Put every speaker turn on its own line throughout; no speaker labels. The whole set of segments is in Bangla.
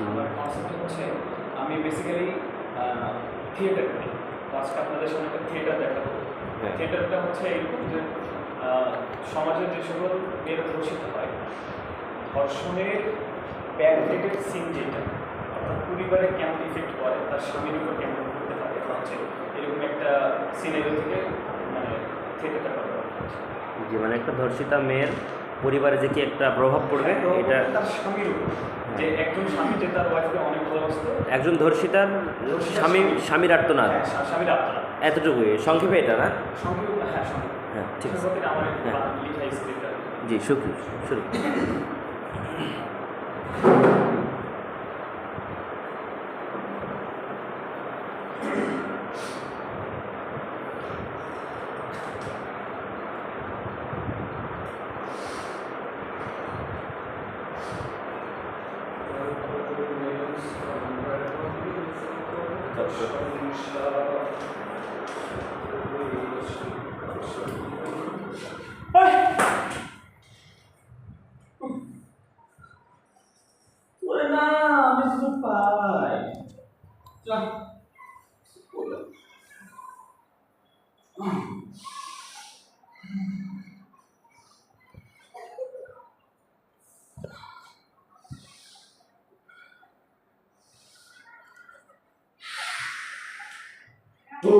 আমার কনসেপ্ট হচ্ছে আমি বেসিক্যালি থিয়েটার করি। আজকে আপনাদের সামনে একটা থিয়েটার দেখাবো।
হ্যাঁ।
থিয়েটারটা হচ্ছে এরকম যে আহ, সমাজে যে সকল মেয়েরা ধর্ষিত হয় ধর্ষণের ব্যাকডেটেড সিন যেটা অর্থাৎ পরিবারে কেমন ইফেক্ট করে তার স্বামীর উপর কেমন করতে পারে হচ্ছে এরকম একটা সিনারিও থেকে মানে থিয়েটারটা করা হচ্ছে।
যে মানে একটা ধর্ষিতা মেয়ের পরিবারে যে কি একটা প্রভাব পড়বে এটা
যে একজন স্বামী যে তার ওয়াইফকে অনেক ভালোবাসত
একজন ধর্ষিতার স্বামী স্বামীর আত্মনাদ
হ্যাঁ, স্বামীর
এতটুকুই সংক্ষেপে এটা না?
হ্যাঁ
হ্যাঁ ঠিক আছে। হ্যাঁ। জি শুক্রিয়া। শুরু।
ওরে না আমি শুধু পাই যা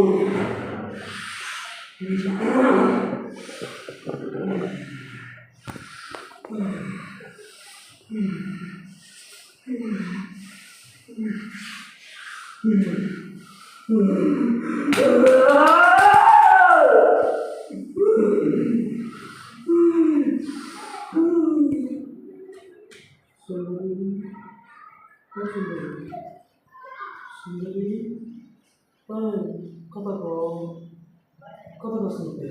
সুন্দরী ও কথা কম শুনতে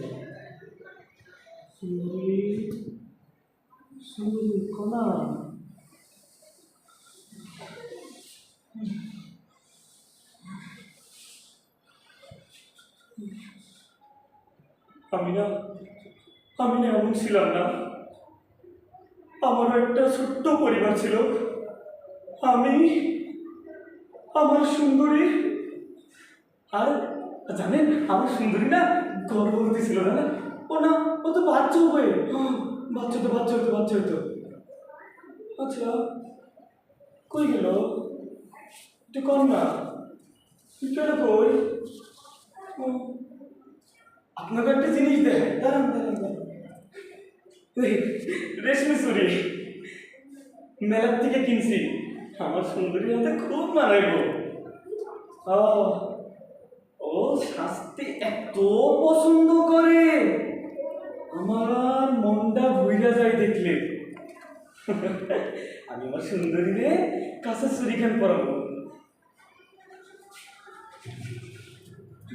সুন্দরী সুন্দরী কনা
আমি না আমি না এমন ছিলাম না। আমারও একটা ছোট্ট পরিবার ছিল। আমি, আমার সুন্দরী আর জানেন আমার সুন্দরী না গর্ভবতী ছিল না ও না ও তো বাচ্চা হ্যাঁ, বাচ্চা তো বাচ্চা হতো বাচ্চা হতো। আচ্ছা কই গেল? তুই কর না। তুই কেন কই? আপনাকে একটা জিনিস দেয়। দাঁড়ান দাঁড়ান রেশমি চুরি। মেলার থেকে কিনছি। আমার সুন্দরী হাতে খুব মানাইব। ও, ও শাস্তি এত পছন্দ করে। আমার মনটা ভুইরা যায় দেখলে। আমি আমার সুন্দরী রে কাছে চুরি খান পরাবো?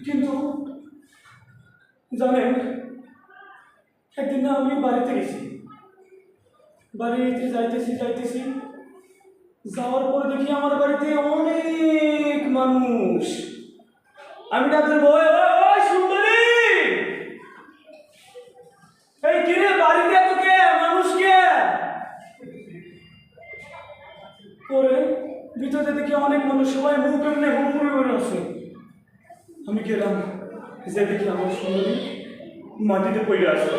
কিন্তু জানেন, একদিন না আমি বাড়িতে গেছি। বাড়িতে যাইতেছি যাইতেছি। যাওয়ার পরে দেখি আমার বাড়িতে অনেক মানুষ। আমি ডাক্তার বই ওই সুন্দরী! এই বাড়িতে পরে ভিতরে অনেক মানুষ, সবাই মুখ করে আছে। আমি গেলাম, যে দেখি আমার সুন্দরী মাটিতে পড়ে আছে।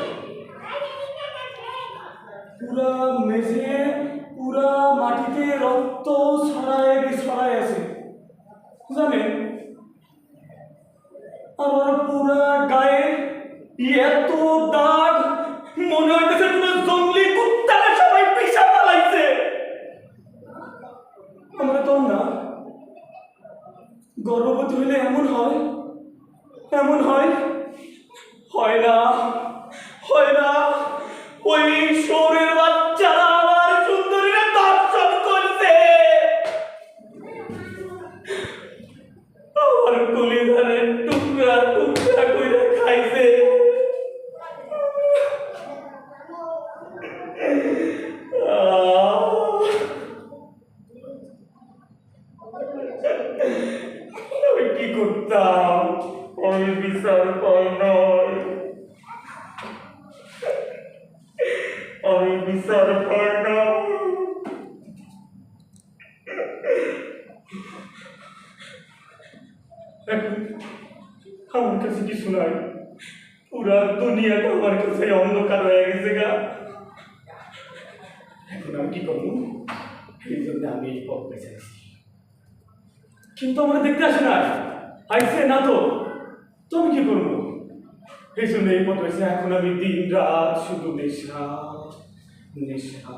পুরা মেঝে, পুরা মাটিতে রক্ত ছড়ায় ছড়ায় আছে। জানেন পুরা গায়ে এত দাগ, মনে হইতেছে পুরো জঙ্গলি কুত্তারা সবাই পিসা পালাইছে আমরা তো না। গর্ভবতী হলে এমন হয় এমন হয় হয় না হয় না। ওই শোরের আমি বিচার পাই নাই আমি বিচার পাই আমার কাছে কিছু নাই। পুরা দুনিয়াটা আমার কাছে অন্ধকার হয়ে গেছে গা। এখন আমি কি করব? এই জন্য আমি এই পথ বেছে কিন্তু আমরা দেখতে আসে না। আইসে না তো? তুমি কি করব? এই জন্য এই পথ হয়েছে এখন আমি দিন রাত শুধু নেশা নেশা।